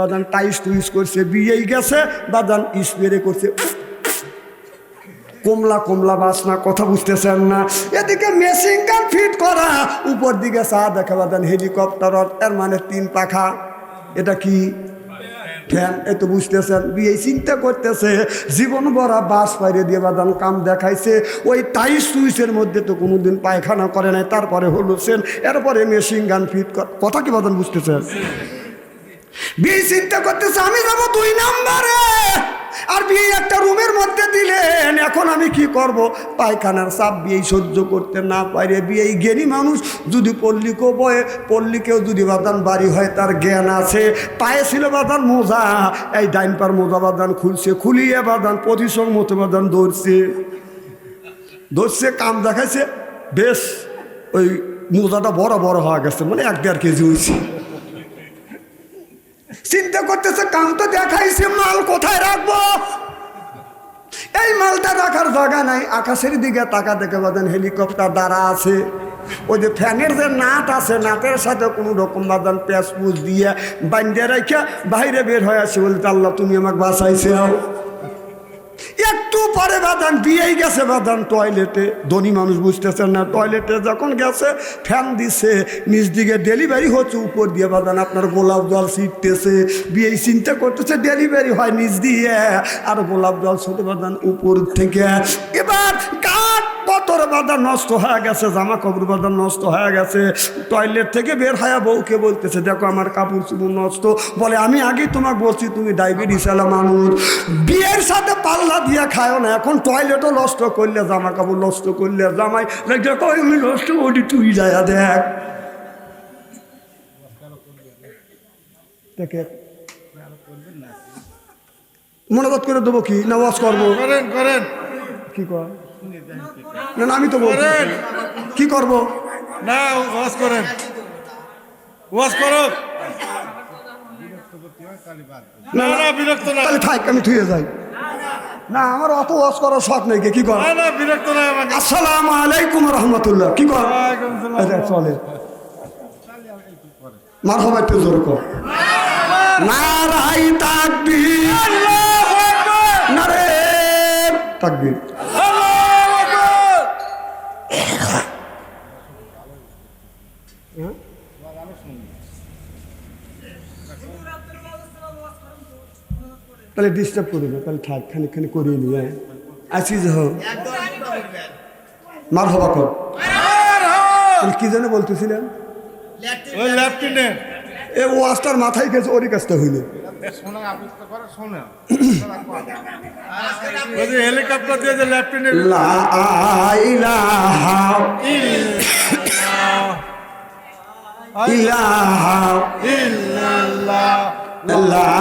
বাদান টাইস টুইস করছে, বিয়েই গেছে বাদান স্প্রে করছে। কমলা কমলা বাসনা, কথা বুঝতেছেন না। এদিকে মেশিন গান ফিট করা, উপর দিকে চা দেখা বাদান হেলিকপ্টার এর মানে তিন পাখা। এটা কি? ফ্যান, এ তো বুঝতেছেন, বিয়ে চিন্তা করতেছে। জীবন ভরা বাস পাইরে দিয়ে বাদান কাম দেখাইছে। ওই টাইস সুইচের মধ্যে তো কোনোদিন পায়খানা করে নাই, তারপরে হলো সেন, এরপরে মেশিন গান ফিট কথা কি বাদান বুঝতেছেন? বিয়ে চিন্তা করতেছে, আমি যাব দুই নম্বরে। আর বিয়ে একটা রুমের মধ্যে দিলেন। এখন আমি কি করব? পায়খানার চাপ বিয়ে সহ্য করতে না পারে। বিয়ে জ্ঞানী মানুষ। যদি পল্লীকেও বয়ে পল্লীকেও যদি বাদান বাড়ি হয়, তার জ্ঞান আছে। পায়ে ছিল বাদান মোজা। এই ডাইন পার মোজা বাদান খুলছে, খুলিয়ে বাদান প্রতিসং মতো বাদান ধরছে। ধরছে, কাম দেখাইছে, বেশ, ওই মোজাটা বড় বড় হওয়া গেছে মানে এক দেড় কেজি হয়েছে চিন্তা করতেছে, কাম তো দেখাইছে, মাল কোথায় রাখব? এই মালটা রাখার জায়গা নাই, আকাশের দিকে তাকা দেখে বলেন হেলিকপ্টার দ্বারা আছে। ওই যে ফ্যানের যে নাট আছে, নাটের সাথে কোনো রকম বাদান পেঁয়াজ পুজ দিয়ে বান্ধে রেখে বাইরে বের হয়ে আসে বলতে, আল্লাহ, তুমি আমাকে বাঁচাইছে। একটু পরে বাদান, বিয়েই গেছে বাদান টয়লেটে ধনী মানুষ বুঝতেছেন না টয়লেটে যখন গেছে ফ্যান দিছে, নিজ দিকে ডেলিভারি হচ্ছে, উপর দিয়ে বাদান আপনার গোলাপ জল ছিটতেছে। বিয়েই চিন্তা করতেছে ডেলিভারি হয় নিজ দিয়ে, আর গোলাপ জল ছোট বাদান উপর থেকে। এবার কাঠ নষ্ট হয়ে গেছে জামা কাপড় বাদান নষ্ট হয়ে গেছে। টয়লেট থেকে বের হয়ে বউকে বলতেছে দেখো আমার কাপড় চুপড় নষ্ট। বলে আমি আগেই তোমাকে বলছি তুমি ডায়াবেটিস এলা মানুষ। বিয়ের সাথে পাল্লা দিয়ে খায়ও না এখন টয়লেটও নষ্ট করলে জামা কাপড় নষ্ট করলে জামাই দেখো আমি নষ্ট করি তুই যায় দেখ। দেখে। মনোবাদ করে দেবো কি? না ওয়াশ করব? করেন করেন। কি কর? না না, আমি তো বলছি। কি করব? না ওয়াশ করেন। ওয়াশ করো না না বিরক্ত না। তাহলে থাক আমি থুয়ে যাই। না আমার অত ওয়াশ করার শখ নেই কে, কর? না না বিরক্ত না আমাকে। আসসালামু আলাইকুম রহমতুল্লাহ। কি কর। আচ্ছা, চলে। মার একটু জোর কর। নারাই তাকবীর। নারে তাকবীর আল্লাহু আকবার। তাহলে ডিস্টার্ব করবে তাহলে থাক খানিকখানি করিয়ে নিয়ে আসিস হোক মার হবা কর কি যেন বলতেছিলেন এ ওয়াজটার মাথায় গেছে ওরই কাজটা হইল। যে হেলিকপ্টার দিয়ে যে লেফটেন্যান্ট লা ইলাহা ইল্লাল্লাহ লা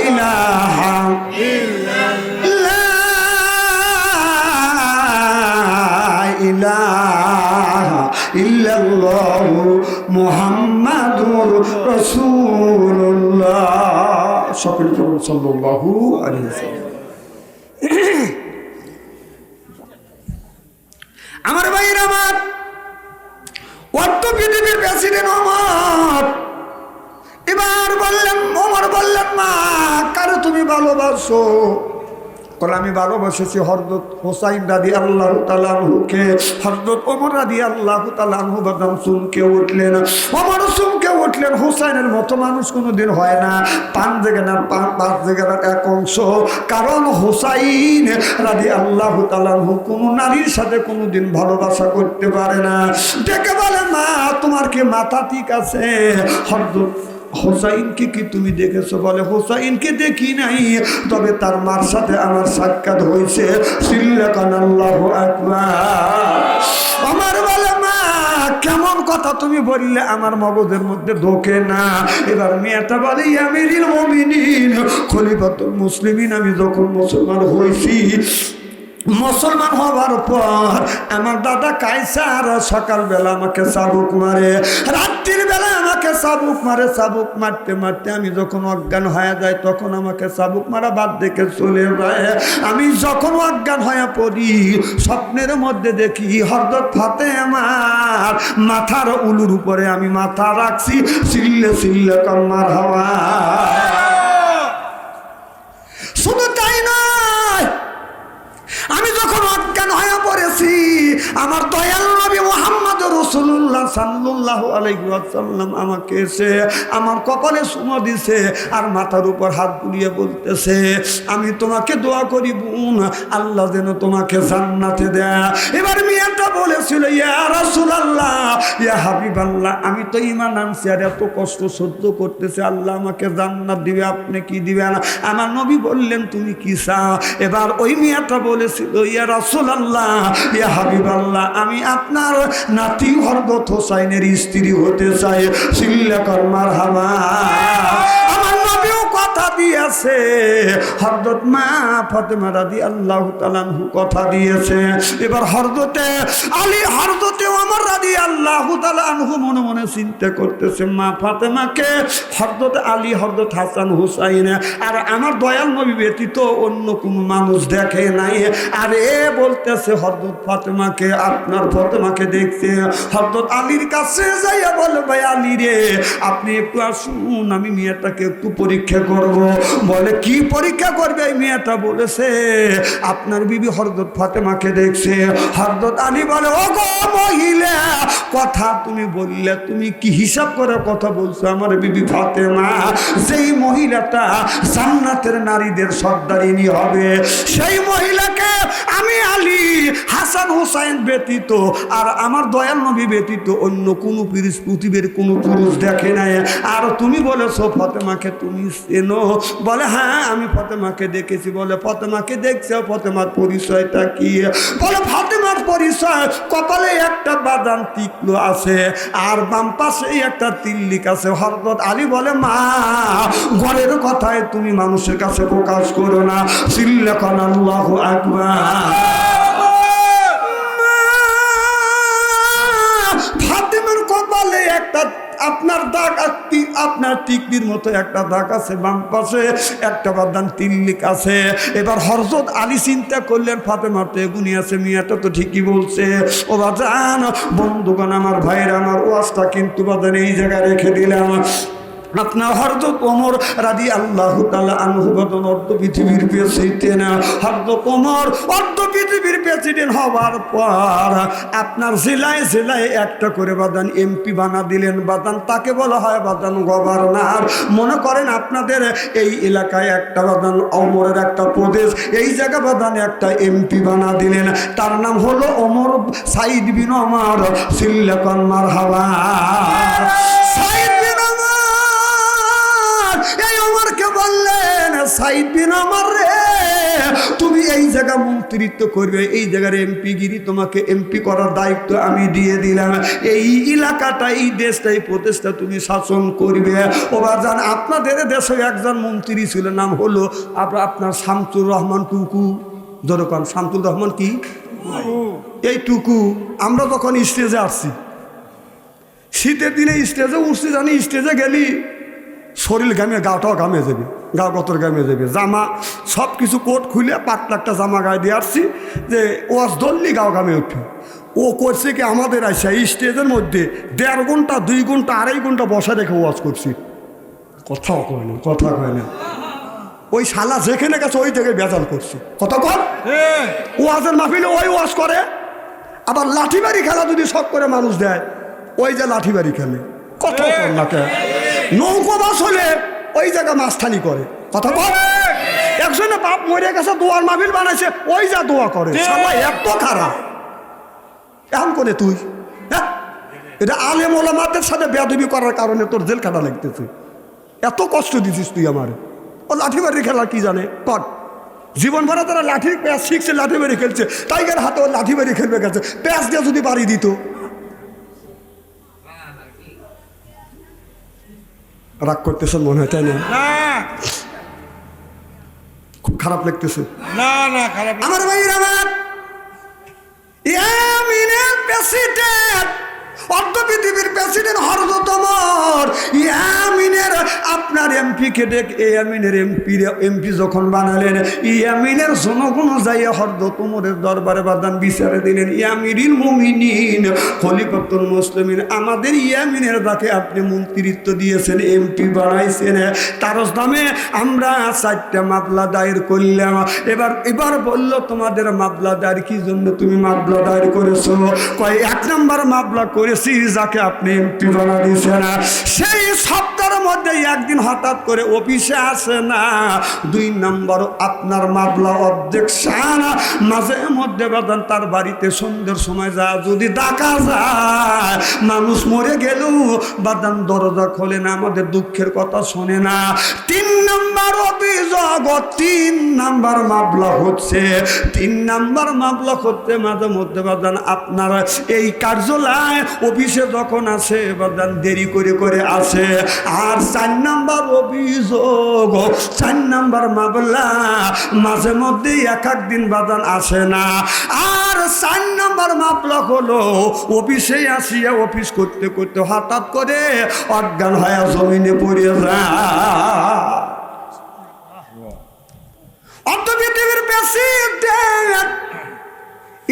ইলাহা ইল্লাল্লাহ মুহাম্মাদুর রাসূলুল্লাহ সকল প্রভু সাল্লাল্লাহু আলাইহি ওয়াসাল্লাম আমার ভাইয়ের আমার অর্থ পৃথিবীর প্রেসিডেন্ট অমর এবার বললেন অমর বললেন মা কারও তুমি ভালোবাসো? বলে আমি ভালোবাসেছি হরদত হোসাইন রাদি আল্লাহ তালানহুকে হরদত ওমর রাদি আল্লাহ তালানহু বাদাম চুমকে উঠলেন ওমর চুমকে উঠলেন হোসাইনের মতো মানুষ কোনোদিন হয় না। পান জেগেনার পাঁচ জেগেনার এক অংশ। কারণ হোসাইন রাদি আল্লাহ তালানহু কোনো নারীর সাথে কোনোদিন ভালোবাসা করতে পারে না। ডেকে বলে, মা, তোমার কি মাথা ঠিক আছে? হরদত হোসাইনকে কি তুমি দেখেছ? বলে, হোসাইনকে দেখি নাই। তবে তার মার সাথে আমার সাক্ষাৎ হয়েছে। আমার বলে, মা, কেমন কথা তুমি বললে? আমার মগজের মধ্যে ঢোকে না। এবার মেয়েটা বলে আমিরিল মমিনিন মুসলিমিন, আমি যখন মুসলমান হয়েছি মুসলমান হওয়ার পর আমার দাদা কাইসার সকালবেলা আমাকে চাবুক মারে, রাত্রির বেলা আমাকে চাবুক মারে, চাবুক মারতে মারতে আমি যখন অজ্ঞান হয়ে যায় তখন আমাকে চাবুক মারা বাদ দেখে চলে যায়। আমি যখন অজ্ঞান হয়ে পড়ি, স্বপ্নের মধ্যে দেখি হরদত ফাতে আমার মাথার উলুর উপরে আমি মাথা রাখছি, সিল্লে সিল্লে কম্মার হাওয়া। আমি যখন অজ্ঞান হয়ে পড়েছি, আমার দয়াল নবী মোহাম্মদ রসুল্লাহ সাল্লাহ আলাইসাল্লাম আমাকে এসে আমার কপালে সুমা দিছে আর মাথার উপর হাত বুলিয়ে বলতেছে, আমি তোমাকে দোয়া করি বোন, আল্লাহ যেন তোমাকে জান্নাতে দেয়। এবার মেয়েটা বলে ইয়া হাবিব আল্লাহ আমি তো ইমান আনছি আর এত কষ্ট সহ্য করতেছে, আল্লাহ আমাকে জান্নাত দিবে, আপনি কি দিবেন? আমার নবী বললেন, তুমি কি চাও? এবার ওই মেয়েটা বলেছিল, ইয়া রসুল আল্লাহ ইয়া হাবিব আল্লাহ আমি আপনার নাতি হরবত হোসাইনের স্ত্রী হতে চাই। সিল্লা কর্মার নবীও কথা দিয়েছে। হরদত মা ফতেমা রাদি আল্লাহ তালানহু কথা দিয়েছে। এবার হরদতে আলী হরদতেও আমার রাদি আল্লাহ তালানহু মনে মনে চিন্তা করতেছে, মা ফাতেমাকে হরদত আলী হরদত হাসান হুসাইন আর আমার দয়াল নবী ব্যতীত অন্য কোনো মানুষ দেখে নাই। আর এ বলতেছে হরদত ফাতেমাকে, আপনার ফাতেমাকে দেখছে হরদত আলীর কাছে যাইয়া বলে, ভাই আলী রে, আপনি একটু আসুন, আমি মেয়েটাকে একটু পরীক্ষা করব? বলে, কি পরীক্ষা করবে এই মেয়েটা? বলেছে, আপনার বিবি হরদত ফাতেমাকে দেখছে। হরদত আলী বলে ও গো মহিলা, কথা তুমি বললে, তুমি কি হিসাব করে কথা বলছো আমার বিবি ফাতেমা? সেই মহিলাটা জান্নাতের নারীদের সর্দারিনী হবে, সেই মহিলাকে আমি আলী হাসান হোসাইন ব্যতীত আর আমার দয়াল নবী ব্যতীত অন্য কোনো পুরুষ, পৃথিবীর কোনো পুরুষ দেখে নাই। আর তুমি বলেছ, ফতেমাকে তুমি চেনো। বলে হ্যাঁ আমি ফতেমাকে দেখেছি। বলে, ফতেমাকে দেখছ? ফতেমার পরিচয়টা কি? বলে, ফাতেমার পরিচয় কপালে একটা বাদাম টিকলো আছে আর বাম পাশে একটা তিল্লিক আছে। হরদত আলী বলে, মা, ঘরের কথায় তুমি মানুষের কাছে প্রকাশ করো না। সিল্লাখন আল্লাহ আপনার দাগ আপনার টিকলির মতো একটা দাগ আছে বাম পাশে, একটা বাদান তিল্লিক আছে। এবার হরজত আলী চিন্তা করলেন, ফাতেমার তো এগুনি আছে, মিয়াটা তো ঠিকই বলছে। ও বাজান, বন্ধুগণ, আমার ভাইয়ের, আমার ওয়াজটা কিন্তু বাদান এই জায়গায় রেখে দিলাম। আপনার হরদত ওমর রাদি আল্লাহ তালা আনুবাদন অর্ধ পৃথিবীর প্রেসিডেন্ট। হরদত ওমর অর্ধ পৃথিবীর প্রেসিডেন্ট হওয়ার পর আপনার জেলায় জেলায় একটা করে বাদান এমপি বানা দিলেন। বাদান তাকে বলা হয় বাদান গভর্নর। মনে করেন আপনাদের এই এলাকায় একটা বাদান, অমরের একটা প্রদেশ, এই জায়গা বাদানে একটা এমপি বানা দিলেন। তার নাম হলো অমর সাইদ বিন অমর সিল্লাকন মার হাওয়া বললেন সাইদ বিন অমর রে। তুমি এই জায়গা মন্ত্রিত্ব করবে, এই জায়গার এমপি গিরি তোমাকে এমপি করার দায়িত্ব আমি দিয়ে দিলাম। এই এলাকাটা, এই দেশটা, এই প্রদেশটা তুমি শাসন করবে। ওবার জান আপনাদের দেশে একজন মন্ত্রী ছিল, নাম হলো আপ- আপনার শামসুর রহমান টুকু। যেরকম শামসুর রহমান কি? এই টুকু, আমরা যখন স্টেজে আসছি, শীতের দিনে স্টেজে উঠছি, জানি স্টেজে গেলি, শরীর গামে গাটাও ঘামে যাবে। গা গতর গামে যাবে জামা সব কিছু কোট খুলে পাতলা একটা জামা গায়ে দিয়ে আসছি যে ওয়াজ ধরলি গাও গামে উঠবে। ও করছে কি আমাদের আসছে এই স্টেজের মধ্যে দেড় ঘণ্টা দুই ঘণ্টা আড়াই ঘণ্টা বসা রেখে ওয়াজ করছি। কথাও কয় না কথা কয় না। ওই শালা যেখানে গেছে ওই জায়গায় বেজাল করছে। কথা কর ওয়াজের মাহফিলে ওই ওয়াজ করে। আবার লাঠিবাড়ি খেলা যদি শখ করে মানুষ দেয় ওই যে লাঠিবাড়ি খেলে। কত নাকে নৌকো বাস হলে ওই জায়গা মাস্তানি করে। কথা বল। একজনে বাপ মরে গেছে দোয়ার মাহফিল বানাইছে ওই যা দোয়া করে। এত খারাপ। এমন করে তুই? হ্যাঁ? এটা আলেম ওলামাদের সাথে বেদবি করার কারণে তোর জেল কাটা লাগতেছে। এত কষ্ট দিছিস তুই আমার। ও লাঠি বাড়ি খেলা কি জানে? কর। জীবন ভরা তারা লাঠি প্যাঁচ শিখছে লাঠি বাড়ি খেলছে। টাইগার হাতে ও লাঠি বাড়ি খেলবে গেছে। প্যাঁচ দিয়ে যদি বাড়ি দিত। রাগ করতেছেন মনে হয় তাই না? খুব খারাপ লাগতেছে। না না খারাপ আমার ভাই আমার প্রেসিডেন্ট। অর্ধ পৃথিবীর প্রেসিডেন্ট ইয়ামিনের আপনার ডেক ইয়ামিনের এমপি এমপি যখন বানালেন ইয়ামিনের জনগণ যাইয়া দরবারে বাদান বিচারে দিলেন। আমাদের ইয়ামিনের দাকে আপনি মন্ত্রিত্ব দিয়েছেন, এমপি বানাইছেন। তার নামে আমরা চারটা মামলা দায়ের করলাম। এবার এবার বলল, তোমাদের মামলা দায়ের কি জন্য? তুমি মামলা দায়ের করেছ? কয়, এক নাম্বার মামলা করেছ পেয়েছি যাকে আপনি এমপি দিয়েছেন। সেই সপ্তাহের মধ্যে একদিন হঠাৎ করে অফিসে আসে না। দুই নম্বর আপনার মামলা অবজেকশন মাঝে মধ্যে বাদান তার বাড়িতে সন্ধ্যের সময় যা, যদি ডাকা যায়, মানুষ মরে গেলেও বাদান দরজা খোলে না, আমাদের দুঃখের কথা শোনে না। তিন নাম্বার অভিযোগ, তিন নাম্বার মামলা হচ্ছে। তিন নাম্বার মামলা করতে মাঝে মধ্যে বাদান আপনার এই কার্যালয় অফিসে যখন আসে বাদান দেরি করে করে আসে আর চার নাম্বার অভিযোগ, চার নাম্বার মামলা, মাঝে মধ্যে এক এক দিন বাদান আসে না। আর চার নাম্বার মামলা হলো, অফিসে আসিয়া অফিস করতে করতে হঠাৎ করে অজ্ঞান হয়ে জমিনে পড়ে যায়। অর্ধ পৃথিবীর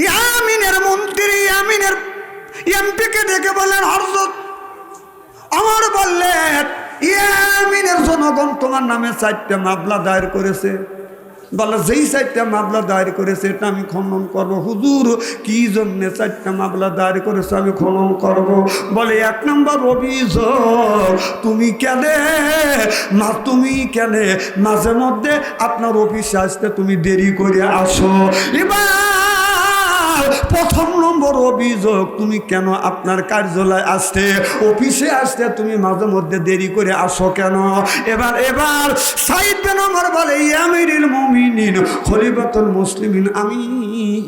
ইয়ামিনের মন্ত্রী, ইয়ামিনের এমপিকে ডেকে বললেন হরজত আমার বললেন ইয়ামিনের জনগণ তোমার নামে চারটে মামলা দায়ের করেছে। বলে যেই চারটা মামলা দায়ের করেছে, এটা আমি খনন করব। হুজুর, কি জন্যে চারটা মামলা দায়ের করেছে, আমি খনন করব? বলে, এক নম্বর অভিযোগ, তুমি কেনে মা, তুমি কেনে মাঝে মধ্যে আপনার অফিসে আসতে তুমি দেরি করে আসো। এবার প্রথম নম্বর অভিযোগ তুমি কেন আপনার কার্যালয় আসতে? অফিসে আসতে তুমি মাঝে মধ্যে দেরি করে আসো কেন? এবার এবার, সাইদ বেন আমার বলে, ইয়ামিনুল মুমিনিন, খলিফাতুল মুসলিমিন, আমি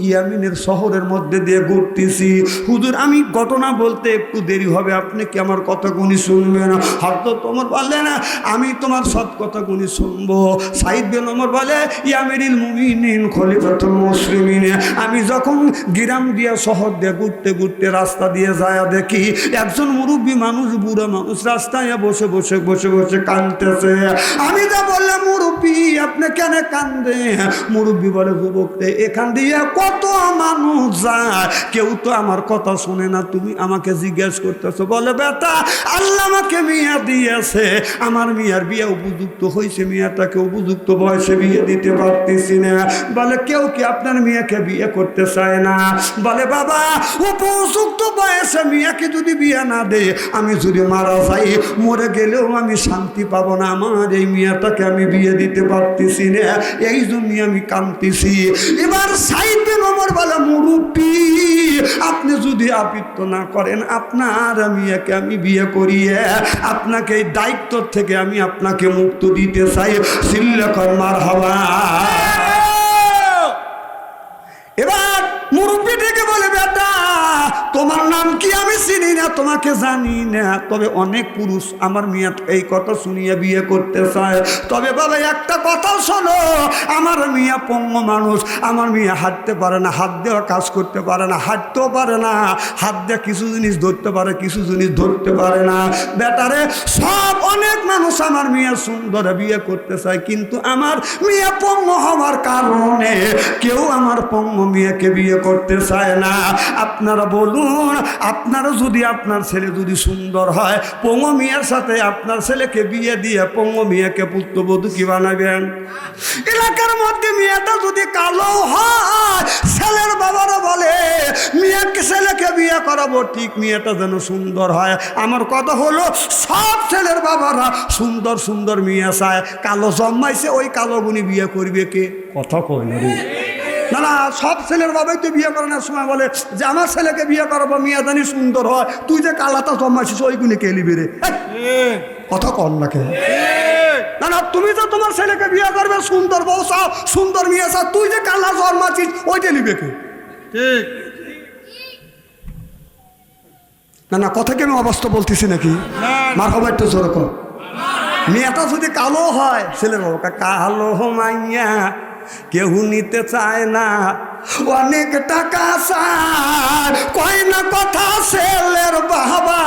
ইয়ামিনের শহরের মধ্যে দিয়ে ঘুরতেছি। হুজুর, আমি ঘটনা বলতে একটু দেরি হবে, আপনি কি আমার কথাগুলি শুনবেন? হয়তো তোমার বললে না, আমি তোমার সব কথাগুলি শুনব। সাইদ বেন ওমর বলে, ইয়ামিনুল মুমিনিন, খলিফাতুল মুসলিমিন, আমি যখন গ্রাম দিয়ে শহর দিয়ে ঘুরতে ঘুরতে রাস্তা দিয়ে যায়, দেখি একজন মুরব্বী মানুষ, বুড়ো মানুষ রাস্তায় বসে বসে বসে বসে কাঁদতেছে। আমি যা বললাম, মুরব্বী, আপনি কেন কান্দে মুরব্বী বলে যুবক এখান দিয়ে কত মানুষ যায়? কেউ তো আমার কথা শোনে না, তুমি আমাকে জিজ্ঞেস করতেছো। বলে, বেটা, আল্লাহ আমাকে মিয়া দিয়েছে। আমার মিয়ার বিয়ে উপযুক্ত হয়েছে, মিয়াটাকে উপযুক্ত বয়সে বিয়ে দিতে পারতেছি না। বলে, কেউ কি আপনার মেয়েকে বিয়ে করতে চায় না? বলে, বাবা উপযুক্ত বয়সে মেয়েকে যদি বিয়ে না দে আমি যদি মারা যাই, মরে গেলেও আমি শান্তি পাবো না। আমার এই মেয়েটাকে আমি বিয়ে দিতে পারতেছি না। এই জন্যই আমি কাঁদতেছি। এবার সাইড বিন ওমর বলে, মুরুব্বি, আপনি যদি আবৃত্ত না করেন, আপনার মেয়েকে আমি বিয়ে করিয়ে আপনাকে এই দায়িত্ব থেকে আমি আপনাকে মুক্ত দিতে চাই। সিল্লেখর মার হওয়া এবার মুরব্বী থেকে বলে বেটা তোমার নাম কি আমি চিনি না? তোমাকে জানি না। তবে অনেক পুরুষ আমার মেয়ে এই কথা শুনিয়ে বিয়ে করতে চায়। তবে বাবা, একটা কথা শোনো। আমার মেয়ে পঙ্গ মানুষ। আমার মেয়ে হাঁটতে পারে না, হাত দেওয়া কাজ করতে পারে না, হাঁটতেও পারে না। হাত দেওয়া কিছু জিনিস ধরতে পারে, কিছু জিনিস ধরতে পারে না। বেটারে, সব অনেক মানুষ আমার মেয়ে সুন্দর বিয়ে করতে চায়, কিন্তু আমার মেয়ে পঙ্গ হওয়ার কারণে কেউ আমার পঙ্গ মেয়েকে বিয়ে করতে চায় না। আপনারা বলুন, আপনারা যদি আপনার ছেলে যদি সুন্দর হয়, পঙ্গ মিয়ার সাথে আপনার ছেলেকে বিয়ে দিয়ে পঙ্গ মিয়াকে পুত্রবধূ কি বানাবেন। এলাকার মধ্যে মেয়েটা যদি কালো হয়, ছেলের বাবারা বলে, মেয়েকে ছেলেকে বিয়ে করাবো, ঠিক মেয়েটা যেন সুন্দর হয়। আমার কথা হলো, সব ছেলের বাবারা সুন্দর সুন্দর মেয়ে চায়। কালো জন্মাইছে ওই কালো গুনি বিয়ে করবে কে? কথা কই না রে। না না সব ছেলের বাবাই তো বিয়ে করানোর সময় বলে যে আমার ছেলেকে বিয়ে করাবো মেয়ে জানি সুন্দর হয়। তুই যে কালাটা জন্মাইছিস ওই গুনি কে লিবি রে? এই, কথা কর না কে না না তুমি তো তোমার ছেলেকে বিয়ে করবে সুন্দর বউ চাও সুন্দর মেয়ে চাও তুই যে কালা জন্মাছিস ওইটা নিবে কে? ঠিক। না না কথা কি আমি অবস্থা বলতেছি নাকি? মার খবর একটু জোর কর। মেয়েটা যদি কালো হয় ছেলের বাবা কালো মাইয়া কেউ নিতে চায় না। অনেক টাকা চায়। কয় না কথা ছেলের বাবা,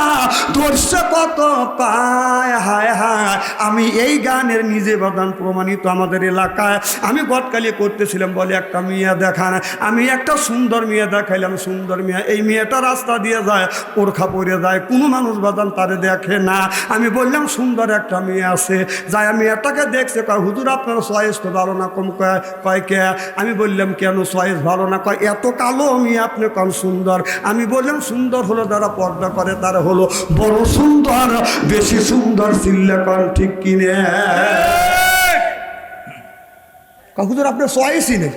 ধরছে কত পায়। হায় হায়, আমি এই গানের নিজে বাদান প্রমাণিত আমাদের এলাকায়। আমি গটকালি করতেছিলাম বলে একটা মেয়ে দেখান। আমি একটা সুন্দর মেয়ে দেখাইলাম, সুন্দর মেয়ে। এই মেয়েটা রাস্তা দিয়ে যায়, ওরখা পরে যায়। কোনো মানুষ বাদান তারে দেখে না। আমি বললাম, সুন্দর একটা মেয়ে আছে। যায়, মেয়েটাকে দেখছে, কয়, হুজুর, আপনার সয়েস তো ভালো না, কম কয় কয় কে? আমি বললাম, কেন, চয়েস ভালো না কয়, এত কালো আমি আপনি কম সুন্দর? আমি বললাম, সুন্দর হলো যারা পর্দা করে, তারা হলো বড় সুন্দর। বেশি সুন্দর চিল্লে কন ঠিক কিনে? কাকুদের আপনার চয়েসই নেই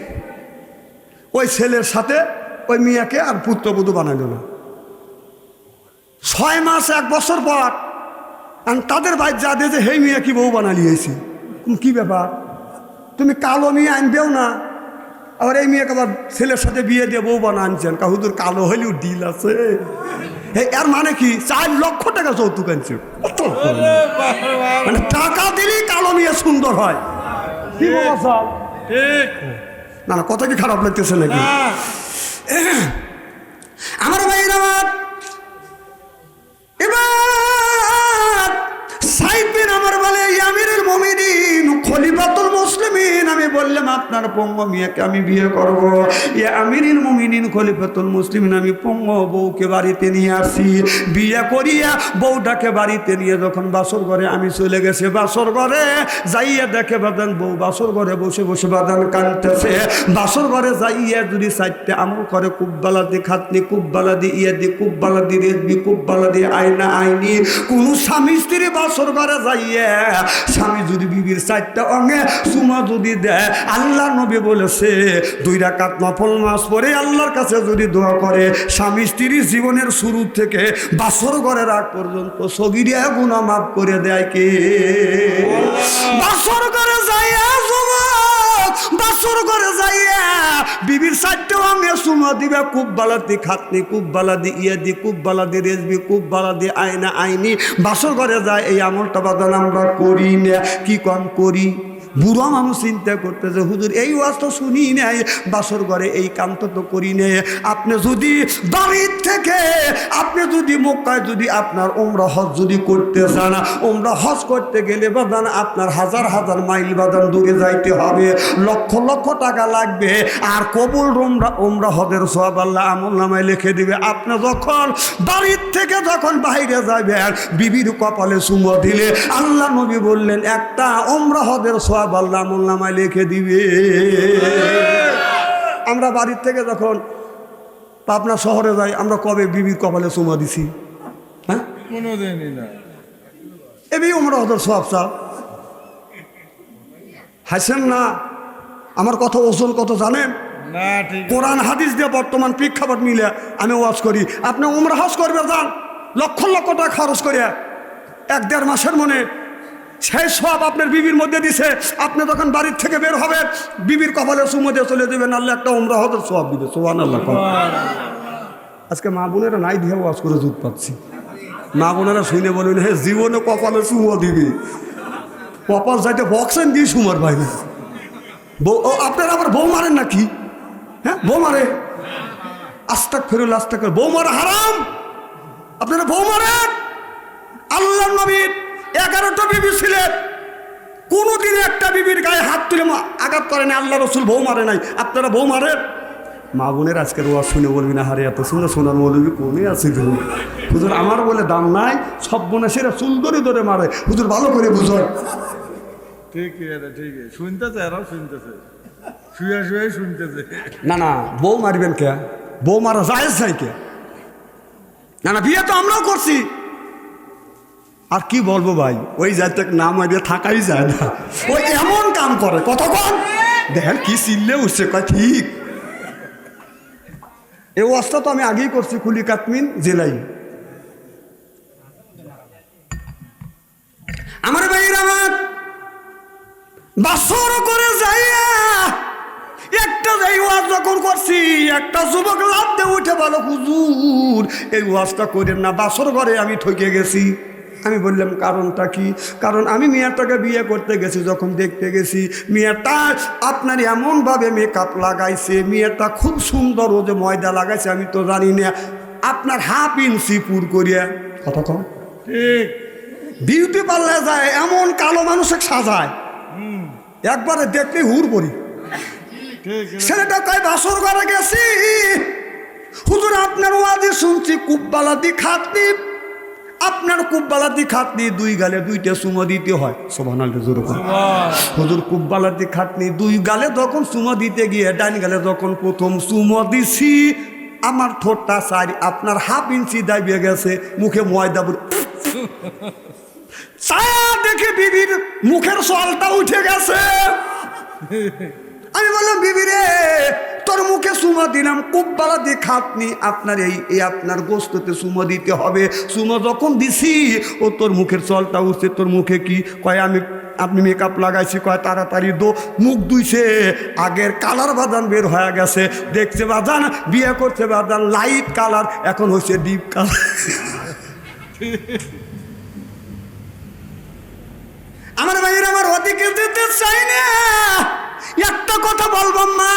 ওই ছেলের সাথে ওই মেয়েকে আর পুত্রবধূ বানাইল না। ছয় মাস, এক বছর পর আর তাদের ভাই যা দিয়ে যে হেই মেয়ে কি বউ বানালিয়েছি কি ব্যাপার? তুমি কালো মেয়ে আনবেও না। আবার এই মেয়েকে আবার ছেলের সাথে বিয়ে দিয়ে বউ বানা আনছেন কাহুদুর কালো হলেও ডিল আছে। এর মানে কি? চার লক্ষ টাকা যৌতুক আনছে। মানে টাকা দিলেই কালো মেয়ে সুন্দর হয়। কি না না কথা কি খারাপ লাগতেছে নাকি? আমার ভাইয়ের আমার এবার আমার বলে মুমিনিন, খলিফাতুল মুসলিমিন। আমি বললাম, আপনার পঙ্গ মিয়াকে আমি বিয়ে মুমিনিন, খলিফাতুল মুসলিমিন, আমি পঙ্গ বউকে বাড়িতে নিয়ে আসি বিয়ে করিয়া বউটাকে বাড়িতে নিয়ে যখন বাসর ঘরে আমি চলে গেছে, বাসর ঘরে যাইয়া দেখে বাদান, বউ বাসর ঘরে বসে বসে বাদান কানতেছে। বাসর ঘরে যাইয়া যদি চারটে আমল করে কুব্বালা দি খাতনি কুব্বালা দি ইয়ে দি কুব্বালা দি রেজবি কুব্বালা দি আয়না, আইনি, কোন স্বামী স্ত্রী বাসর ঘরে যাইয়ে স্বামী যদি বিবির চারটা অঙ্গে চুমা যদি দেয় আল্লাহ নবী বলেছে দুই রাকাত নফল মাস পরে আল্লাহর কাছে যদি দোয়া করে স্বামী স্ত্রীর জীবনের শুরু থেকে বাসর ঘরে রাগ পর্যন্ত সগিরিয়া গুণা মাফ করে দেয় কে? বাসর ঘরে যাইয়া বাসর ঘরে যাইয়া বিবির সাইডে অঙ্গে সুমা দিবে, খুব বালাদি খাতনি, খুব বালাদি ইয়ে দি খুব বালাদি রেজবি, খুব বালাদি আয়না আইনি। বাসর ঘরে যায়, এই আমলটা বাদান আমরা করি না। কি কম করি? বুড়ো মানুষ চিন্তা করতেছে, হুজুর, এই ওয়াজ তো শুনি নাই, বাসর ঘরে এই কান্ত তো করি নে আপনি যদি বাড়ির থেকে, আপনি যদি মক্কায় যদি আপনার ওমরা হজ যদি করতে চান ওমরা হজ করতে গেলে বাদান আপনার হাজার হাজার মাইল বাদান দূরে যাইতে হবে। লক্ষ লক্ষ টাকা লাগবে। আর কবুল ওমরা ওমরা হজের সব আল্লাহ আমল নামায় লিখে দিবে। আপনি যখন বাড়ির থেকে যখন বাইরে যাবেন, বিবির কপালে সুমো দিলে আল্লাহ নবী বললেন, একটা ওমরা হজের সব আল্লাহ আমল নামায় লিখে দিবে। আমরা বাড়ির থেকে যখন পাবনা শহরে যাই আমরা কবে বিবির কপালে চুমা দিছি? হ্যাঁ? এবি সব সব হাসেন না? আমার কথা ওজন কত জানেন? কোরআন হাদিস দিয়ে বর্তমান প্রেক্ষাপট মিলে আমি ওয়াজ করি। আপনি উমরা হজ করবে যান লক্ষ লক্ষ টাকা খরচ করে এক দেড় মাসের মনে সেই সব আপনার বিবির মধ্যে দিছে। আপনি যখন বাড়ির থেকে বের হবেন, বিবির কপালে সুমো দিয়ে চলে দেবেন আল্লাহ একটা উমরা হজের সব দিবে। সোহান আল্লাহ। আজকে মা বোনেরা নাই দিয়ে ওয়াজ করে দুধ পাচ্ছি। মা বোনেরা শুনে বলবেন, হে, জীবনে কপালে সুমো দিবি। কপাল যাইতে বক্সেন দিয়ে সুমার বাইরে। বউ, ও, আপনারা আবার বউ মারেন নাকি? হ্যাঁ বউ মারে। আস্তাক ফেরুল, আস্তাক বউ মারা হারাম। আপনারা বউ মারেন। আল্লাহ নবীর এগারোটা বিবি ছিলেন কোনোদিন একটা বিবির গায়ে হাত তুলে আঘাত করে না আল্লাহ রসুল বউ মারে নাই। আপনারা বউ মারেন মা বোনের আজকের ওয়াজ শুনে বলবি না হারে এত সুন্দর সোনার মৌলবি কমে আছে হুজুর আমার বলে দাম নাই সব বোনে সেরা চুল ধরে মারে। হুজুর ভালো করে বুঝুন ঠিকই এটা ঠিকই শুনতেছে এরাও শুনতেছে। শুয়ে শুয়ে শুনতেছে। না না বউ মারবেন কে? বউ মারা যায় যায় কে? না না বিয়ে তো আমরাও করছি। আর কি বলব ভাই? ওই যাতে নাম আগে থাকাই যায় না। ওই এমন কাম করে কতক্ষণ দেখেন কি চিল্লে উঠছে, কয় ঠিক। এই ওয়াজটা তো আমি আগেই করছি কুলি কাতমিন জেলাই আমার ভাইয়ের আমার বাসর করে যাইয়া একটা এই ওয়াজ যখন করছি, একটা যুবক লাভ দিয়ে উঠে ভালো হুজুর, এই ওয়াজটা করেন না, বাসর ঘরে আমি ঠকে গেছি। আমি বললাম কারণটা কি? কারণ আমি মেয়েটাকে বিয়ে করতে গেছি যখন দেখতে গেছি মেয়েটা আপনার এমনভাবে মেকআপ লাগাইছে মেয়েটা খুব সুন্দর ও যে ময়দা লাগাইছে আমি তো জানি না। আপনার হাফ ইঞ্চি পুর করিয়া কথা কম ঠিক। বিউটি পার্লার যায় এমন কালো মানুষে সাজায়। একবারে দেখলে হুর পড়ি ঠিক ছেলেটা কয় বাসর ঘরে গেছি? হুজুর আপনার ওয়াজে শুনছি কুব্বালা দি খাতনি আপনার কুব্বালাতি খাতনি দুই গালে দুইটা সুমো দিতে হয়। সোভানাল হুজুর কুব্বালাতি খাতনি দুই গালে যখন সুমো দিতে গিয়ে ডাইন গালে যখন প্রথম সুমো দিছি আমার ঠোঁটটা সারি আপনার হাফ ইঞ্চি দাবিয়ে গেছে মুখে ময়দা ছায়া দেখে বিবির মুখের সলটা উঠে গেছে। আমি বললাম বিবি রে তোর মুখে সুমো দিলাম কুব্বালা দিয়ে খাতনি আপনার এই এই আপনার গোস্ততে সুমো দিতে হবে। সুমো যখন দিছি, ও তোর মুখের চলটা উঠছে, তোর মুখে কি? কয়, আমি, আপনি মেকআপ লাগাইছি, কয়, তাড়াতাড়ি দো। মুখ দুইছে আগের কালার বাদান বের হয়ে গেছে। দেখছে বাদান বিয়ে করছে বাদান লাইট কালার এখন হচ্ছে ডিপ কালার আমার ভাইয়ের আমার ওদিকে যেতে চাই না। একটা কথা বলব মা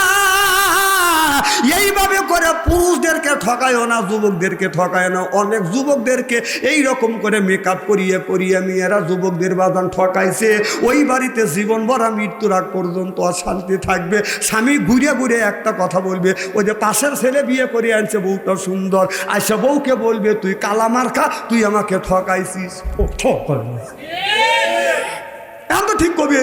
এইভাবে করে পুরুষদেরকে ঠকায়ও না যুবকদেরকে ঠকায় না। অনেক যুবকদেরকে এই রকম করে মেকআপ করিয়ে করিয়ে মেয়েরা যুবকদের বাদান ঠকাইছে। ওই বাড়িতে জীবন ভরা মৃত্যুর আগ পর্যন্ত অশান্তি থাকবে। স্বামী ঘুরে ঘুরে একটা কথা বলবে ওই যে পাশের ছেলে বিয়ে করে আনছে বউটা সুন্দর। আইসা বউকে বলবে তুই কালামার খা তুই আমাকে ঠকাইছিস। ঠকাই এখন তো ঠিক কবি।